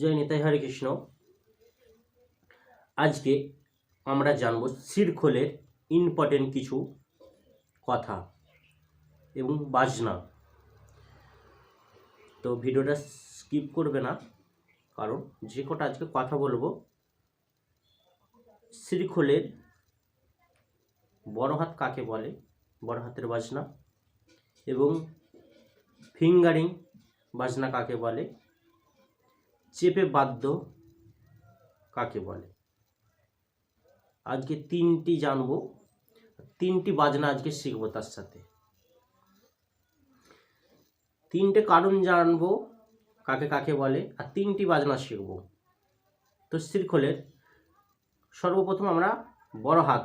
জয় নিতাই হরে কৃষ্ণ। আজকে আমরা জানব শিরখোলের ইম্পর্টেন্ট কিছু কথা এবং বাজনা। তো ভিডিওটা স্কিপ করবে না, কারণ যে কটা আজকে কথা বলব, শিরখোলের বড় হাত কাকে বলে? বড় হাতের বাজনা এবং ফিঙ্গারিং বাজনা কাকে বলে? চেপে বাদ্য কাকে বলে? আজকে তিনটি জানব। তিনটি বাজনা আজকে শিখব তার সাথে। তিনটে কারণ জানব কাকে কাকে বলে আর তিনটি বাজনা শিখব। তো শৃঙ্খলের সর্বপ্রথম আমরা বড় হাত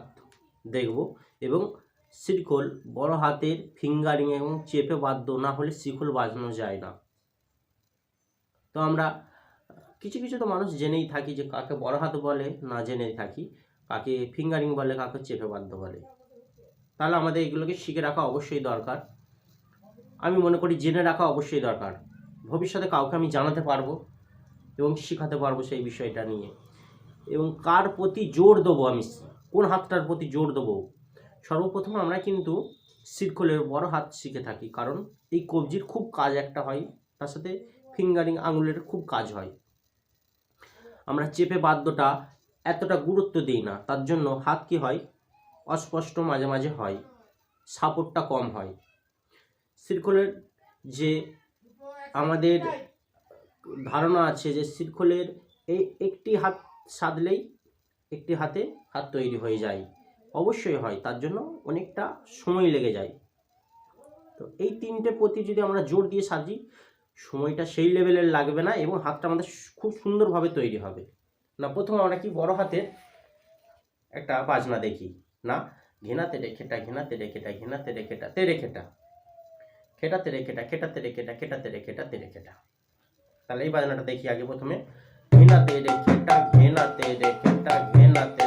দেখব এবং শৃঙ্খল বড় হাতের ফিঙ্গারিং এবং চেপে বাদ্য না হলে শিখল বাজানো যায় না। তো আমরা কিছু কিছু তো মানুষ জেনেই থাকি যে কাকে বড় হাত বলে, না জেনেই থাকি। কাকে ফিঙ্গারিং বলে, কাকে চেপে বাধ্য বলে। তাহলে আমাদের এগুলোকে শিখে রাখা অবশ্যই দরকার। আমি মনে করি জেনে রাখা অবশ্যই দরকার। ভবিষ্যতে কাউকে আমি জানাতে পারব এবং শেখাতে পারব সেই বিষয়টা নিয়ে। এবং কার প্রতি জোর দেবো আমি? কোন হাতটার প্রতি জোর দেবো? সর্বপ্রথম আমরা কিন্তু সিরকলের বড় হাত শিখে থাকি। কারণ এই কবজির খুব কাজ একটা হয়, তার সাথে ফিঙ্গারিং আঙুলের খুব কাজ হয়। আমরা চেপে বাদ্যটা এতটা গুরুত্ব দিই না। তার জন্য হাত কি হয়? অস্পষ্ট মাঝে মাঝে হয়। সাপোর্টটা কম হয়। সিরকলের যে আমাদের ধারণা আছে যে সিরকলের এই একটি হাত সাধলেই একটি হাতে হাত তৈরি হয়ে যায়। অবশ্যই হয়। তার জন্য অনেকটা সময় লেগে যায়। তো এই তিনটে প্রতি যদি আমরা জোর দিয়ে সাজি সময়টা সেই লেভেলের লাগবে না এবং হাতটা আমাদের খুব সুন্দরভাবে তৈরি হবে। না, প্রথমে আমরা কি বড় হাতের একটা বাজনা দেখি। না ঘেনাতে রেখেটা ঘেনাতে রেখেটা ঘেনাতে রেখেটা তেরে খেটা খেটাতে রেখেটা খেটাতে রেখেটা খেটাতে রেখেটা তেরে খেটা তাহলে এই বাজনাটা দেখি আগে প্রথমে। ঘেনাতে রেখেটা ঘেনাতে রেখেটা ঘেনাতে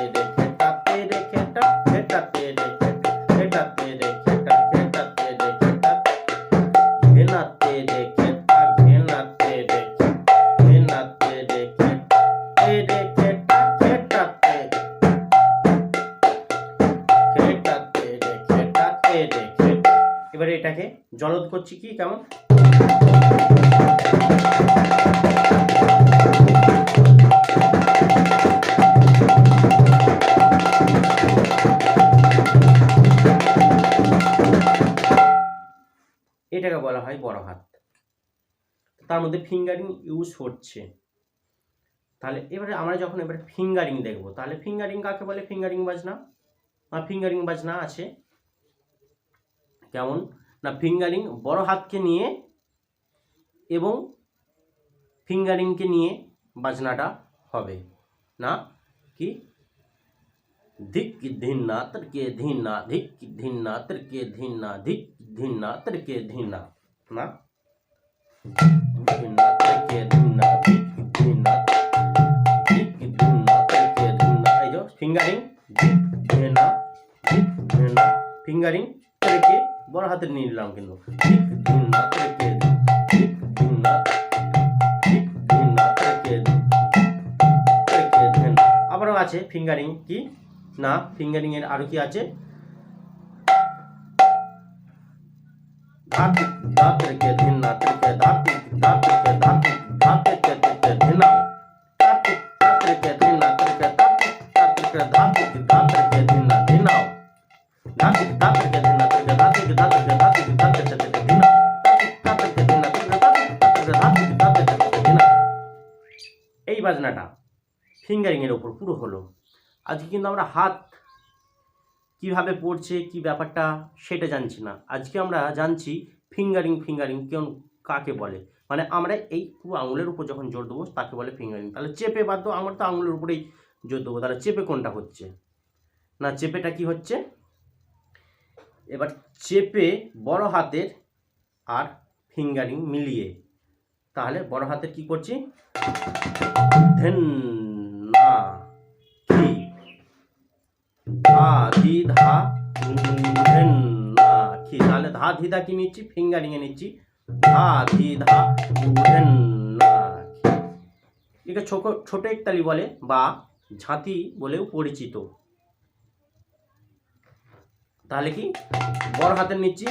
জলদ করছি কি, কেমন? এটাকে বলা হয় বড় হাত। তার মধ্যে ফিঙ্গারিং ইউজ হচ্ছে। তাহলে এবারে আমরা যখন এবারে ফিঙ্গারিং দেখব, তাহলে ফিঙ্গারিং কাকে বলে? ফিঙ্গারিং বাজনা? ফিঙ্গারিং বাজনা আছে। কেমন? না ফিঙ্গারিং বড় হাতকে নিয়ে এবং ফিঙ্গারিংকে নিয়ে বাজনাটা হবে না কি ধিক ধিন্না তর্কে ধিন্না ধিক ধিন্না তর্কে ধিন্না ধিক ধিন্না তর্কে ধিন্না না ধিন্না তর্কে ধিন্না ধিক ধিন্না ধিক ধিন্না তর্কে ধিন্না এই যে ফিঙ্গারিং ধিক ধিন্না ধিক ধিন্না ফিঙ্গারিং তর্কে বড় হাতের নিয়ে নিলাম কিন্তু। ধিন্না আবারও আছে ফিঙ্গারিং কি? না ফিঙ্গারিং এর আরও কি আছে? দাঁত দাঁত রেখে ধিন না রেখে বাজনাটা ফিঙ্গারিং এর উপর পুরো হলো। আজকে কিন্তু আমরা হাত কীভাবে পড়ছে, কি ব্যাপারটা সেটা জানছি না। আজকে আমরা জানছি ফিঙ্গারিং ফিঙ্গারিং কেমন কাকে বলে? মানে আমরা এই পুরো আঙুলের উপর যখন জোর দেবো, তাকে বলে ফিঙ্গারিং। তাহলে চেপে বাধ্য, আমরা তো আঙুলের উপরেই জোর দেবো। তাহলে চেপে কোনটা হচ্ছে? না, চেপেটা কি হচ্ছে? এবার চেপে বড় হাতের আর ফিঙ্গারিং মিলিয়ে তাহলে বড় হাতের কি করছি? ধেন না ধা, ধি, ধা, ধেন না তাহলে ধা, ধি, ধা কি নিচ্ছি? ফিঙ্গারিং এ নিচ্ছি। ধা, ধি, ধা, ধেন না। একে ছোট ছোট একতালি বলে বা ঝাঁতি বলেও পরিচিত। তাহলে কি? বড় হাতের নিচ্ছি।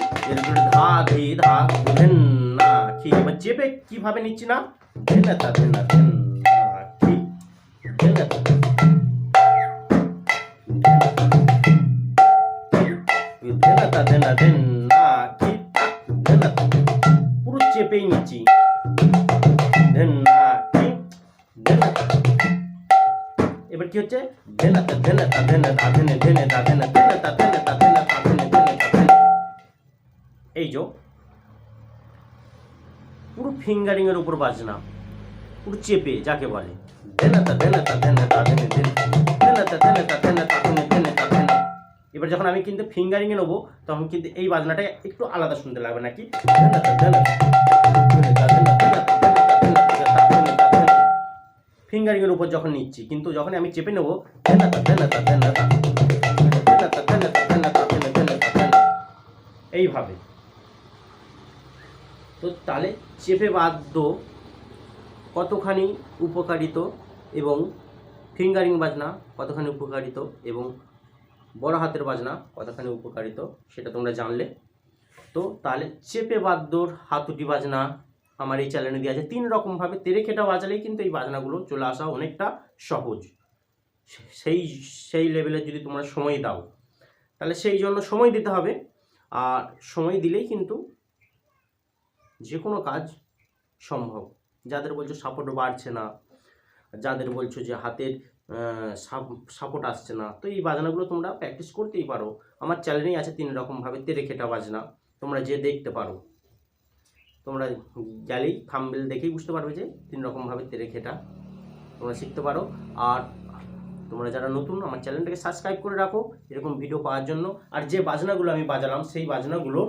ধা, ধি, ধা, ধেন না কি এবার চেপে কীভাবে নিচ্ছি না ধেন তা ধেন না ধেন কি ধেন তা ধেন তা না ধেন কি ধেন পুরো চেপেই নিচ্ছি এবার কি হচ্ছে ধেনা তা ধেনা তা ধেনা ধেনে তা এই যো পুরো ফিঙ্গারিং এর উপর বাজনা। পুরো চেপে যাকে বলে। এবার যখন আমি কিন্তু ফিঙ্গারিং এ নেব তখন কিন্তু এই বাজনাটা একটু আলাদা শুনতে লাগবে নাকি? ধেনা তা ধেনা ধেনে তা ধেনা ধেনা তা ধেনা তা ধেনা তা ধেনা তা ধেনা ফিঙ্গারিং এর উপর যখন নিচ্ছি কিন্তু যখন আমি চেপে নেব ধেনাতা, ধেনাতা, ধেনাতা, ধেনাতা, ধেনাতা, ধেনাতা, ধেনে, ধেনাতা, ধেনা। এইভাবে তো তাহলে চেপে বাদ্য কতখানি উপকারিত এবং ফিঙ্গারিং বাজনা কতখানি উপকারিত এবং বড় হাতের বাজনা কতখানি উপকারিত সেটা তোমরা জানলে। তো তাহলে চেপে বাদ্যর হাতুটি বাজনা আমার এই চ্যানেলে দেওয়া আছে। তিন রকমভাবে তেরে খেটা বাজালেই কিন্তু এই বাজনাগুলো চলে আসা অনেকটা সহজ। সেই সেই লেভেলে যদি তোমরা সময় দাও। তাহলে সেই জন্য সময় দিতে হবে। আর সময় দিলেই কিন্তু যে কোনো কাজ সম্ভব। যাদের বলছো সাপোর্ট বাড়ছে না, যাদের বলছো যে হাতের সাপোর্ট আসছে না, তো এই বাজনাগুলো তোমরা প্র্যাকটিস করতেই পারো। আমার চ্যানেলেই আছে তিন রকমভাবে তেরে খেটা বাজনা। তোমরা যে দেখতে পারো। তোমরা গেলেই থাম্বেল দেখেই বুঝতে পারবে যে তিন রকমভাবে তেরে খেটা তোমরা শিখতে পারো। আর তোমরা যারা নতুন, আমার চ্যানেলটাকে সাবস্ক্রাইব করে রাখো। এরকম ভিডিও পাওয়ার জন্য। আর যে বাজনাগুলো আমি বাজালাম, সেই বাজনাগুলো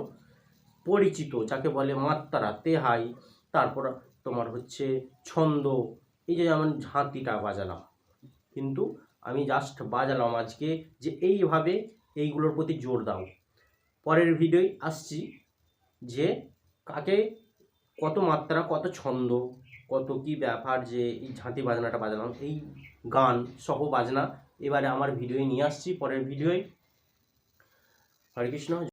পরিচিত, যাকে বলে মাত্রা তেহাই, তারপর তোমার হচ্ছে ছন্দ, এই যে যেমন ঝাঁতিটা বাজালাম। কিন্তু আমি জাস্ট বাজালাম আজকে যে এইভাবে এইগুলোর প্রতি জোর দাও। পরের ভিডিওয় আসছি যে কাকে কত মাত্রা, কত ছন্দ, কত কি ব্যাপার যে এই ঝাঁতি বাজনাটা বাজালাম, এই গান সহ বাজনা এবারে আমার ভিডিওয়ে নিয়ে আসছি। পরের ভিডিওয়। হরে কৃষ্ণ